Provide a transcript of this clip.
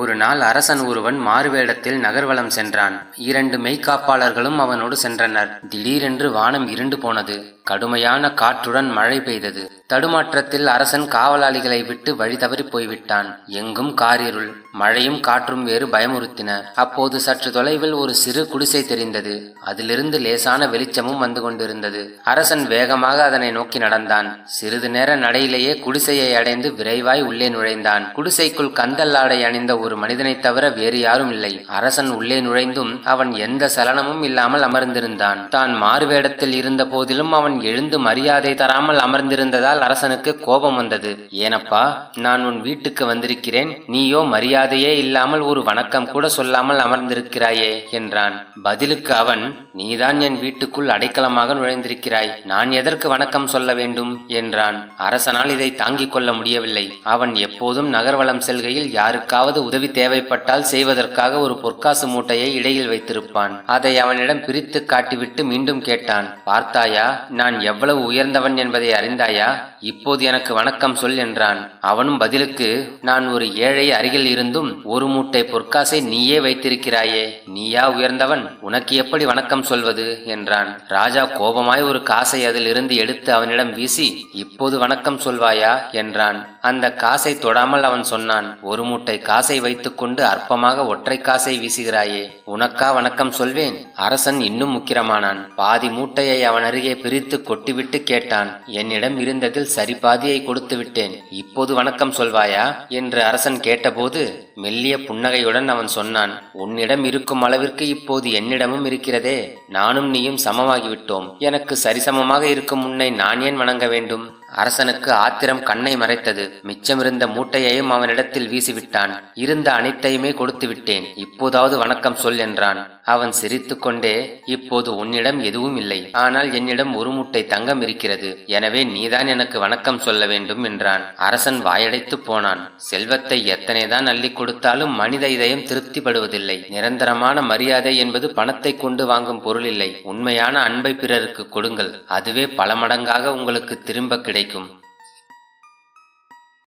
ஒரு நாள் அரசன் ஒருவன் மாறுவேடத்தில் நகர்வலம் சென்றான். இரண்டு மெய்க்காப்பாளர்களும் அவனோடு சென்றனர். திடீரென்று வானம் இருண்டு போனது. கடுமையான காற்றுடன் மழை பெய்தது. தடுமாற்றத்தில் அரசன் காவலாளிகளை விட்டு வழி தவறி போய்விட்டான். எங்கும் காரிருள் மழையும் காற்றும் வேறு பயமுறுத்தின. அப்போது சற்று தொலைவில் ஒரு சிறு குடிசை தெரிந்தது. அதிலிருந்து லேசான வெளிச்சமும் வந்து கொண்டிருந்தது. அரசன் வேகமாக அதனை நோக்கி நடந்தான். சிறிது நேர நடையிலேயே குடிசையை அடைந்து விரைவாய் உள்ளே நுழைந்தான். குடிசைக்குள் கந்தல்லாடை அணிந்த ஒரு மனிதனைத் தவிர வேறு யாரும் இல்லை. அரசன் உள்ளே நுழைந்தும் அவன் எந்த சலனமும் இல்லாமல் அமர்ந்திருந்தான். தான் மாறுவேடத்தில் இருந்த போதிலும் அவன் எழுந்து மரியாதை தராமல் அமர்ந்திருந்ததால் அரசனுக்கு கோபம் வந்தது. ஏனப்பா நான் உன் வீட்டுக்கு வந்திருக்கிறேன். நீயோ மரியாதையே இல்லாமல் ஒரு வணக்கம் கூட சொல்லாமல் அமர்ந்திருக்கிறாயே என்றான். பதிலுக்கு அவன் நீதான் என் வீட்டுக்குள் அடைக்கலமாக நுழைந்திருக்கிறாய். நான் எதற்கு வணக்கம் சொல்ல வேண்டும்? என்றான். அரசனால் இதை தாங்கிக் கொள்ள முடியவில்லை. அவன் எப்போதும் நகர்வலம் செல்கையில் யாருக்காவது உதவி தேவைப்பட்டால் செய்வதற்காக ஒரு பொற்காசு மூட்டையை இடையில் வைத்திருப்பான். அதை அவனிடம் பிரித்து காட்டிவிட்டு மீண்டும் கேட்டான் பார்த்தாயா நான் எவ்வளவு உயர்ந்தவன் என்பதை அறிந்தாயா? இப்போது எனக்கு வணக்கம் சொல் என்றான். அவனும் பதிலுக்கு நான் ஒரு ஏழை அருகில் இருந்தும் ஒரு மூட்டை பொற்காசை நீயே வைத்திருக்கிறாயே நீயா உயர்ந்தவன்? உனக்கு எப்படி வணக்கம் சொல்வது? என்றான். ராஜா கோபமாய் ஒரு காசை அதிலிருந்து எடுத்து அவனிடம் வீசி இப்போது வணக்கம் சொல்வாயா? என்றான். அந்த காசை தொடாமல் அவன் சொன்னான் ஒரு மூட்டை காசை வைத்துக்கொண்டு அற்பமாக ஒற்றை காசை வீசுகிறாயே. உனக்கா வணக்கம் சொல்வேன். அரசன் இன்னும் முக்கிரமானான். பாதி மூட்டையை அவன் அருகே பிரித்து கொட்டிவிட்டு கேட்டான். என்னிடம் இருந்ததில் சரி பாதியை கொடுத்து விட்டேன். இப்போது வணக்கம் சொல்வாயா? என்று அரசன் கேட்டபோது மெல்லிய புன்னகையுடன் அவன் சொன்னான். உன்னிடம் இருக்கும் அளவிற்கு இப்போது என்னிடமும் இருக்கிறதே. நானும் நீயும் சமமாகிவிட்டோம். எனக்கு சரிசமமாக இருக்கும் உன்னை நான் ஏன் வணங்க வேண்டும்? அரசனுக்கு ஆத்திரம் கண்ணை மறைத்தது. மிச்சமிருந்த மூட்டையையும் அவனிடத்தில் வீசிவிட்டான். இருந்த அனைத்தையுமே கொடுத்து விட்டேன் இப்போதாவது வணக்கம் சொல் என்றான். அவன் சிரித்துக்கொண்டே இப்போது உன்னிடம் எதுவும் இல்லை. ஆனால் என்னிடம் ஒரு முட்டை தங்கம் இருக்கிறது. எனவே நீதான் எனக்கு வணக்கம் சொல்ல வேண்டும் என்றான். அரசன் வாயடைத்து போனான். செல்வத்தை எத்தனைதான் அள்ளி கொடுத்தாலும் மனித இதயம் திருப்திப்படுவதில்லை. நிரந்தரமான மரியாதை என்பது பணத்தை கொண்டு வாங்கும் பொருள் இல்லை. உண்மையான அன்பை பிறருக்கு கொடுங்கள். அதுவே பல மடங்காக உங்களுக்கு திரும்ப கிடைக்கும்.